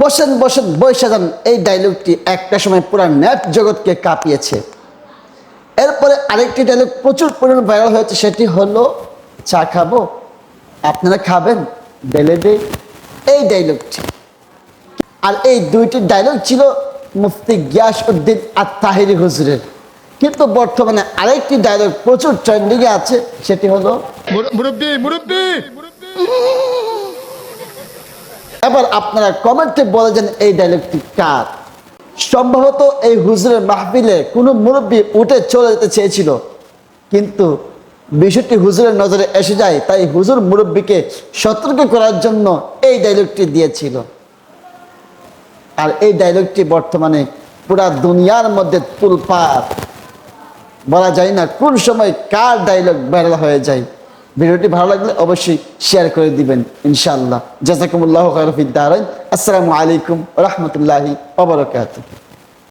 বসেন বসেন বৈশা যান। এই ডায়লগটি একটা সময় পুরা নেট জগৎকে কাঁপিয়েছে। এরপরে আরেকটি ডায়লগ প্রচুর পরিমাণ ভাইরাল হয়েছে সেটি হলো চা খাব? আপনারা খাবেন? বেলে দে। এই ডায়লগটি আর এই দুইটি ডায়লগ ছিল মুফতি গিয়াস উদ্দিন আর তাহিরি হুজুরের। কিন্তু বর্তমানে আরেকটি ডায়লগ প্রচুর ট্রেন্ডিংয়ে আছে সেটি হলো মুরব্বী মুরব্বী! এবার আপনারা কমেন্টে বলে যান এই ডায়লগটি কার। সম্ভবত এই হুজুরের মাহফিলে কোনো মুরব্বী উঠে চলে যেতে চেয়েছিল। কিন্তু বিষয়টি হুজুরের নজরে এসে যায়, তাই হুজুর মুরব্বীকে সতর্ক করার জন্য এই ডায়লগটি দিয়েছিল। আর এই ডায়লগটি বর্তমানে পুরা দুনিয়ার মধ্যে তুলপাত বলা যায় না কোন সময় কার ডায়লগ ভাইরাল হয়ে যায়। ভিডিওটি ভালো লাগলে অবশ্যই শেয়ার করে দিবেন ইনশাআল্লাহ। জাজাকুমুল্লাহ খৈরফিদ্দারাইন আসসালামু আলাইকুম রহমতুল্লাহি ওবরাকাতুহ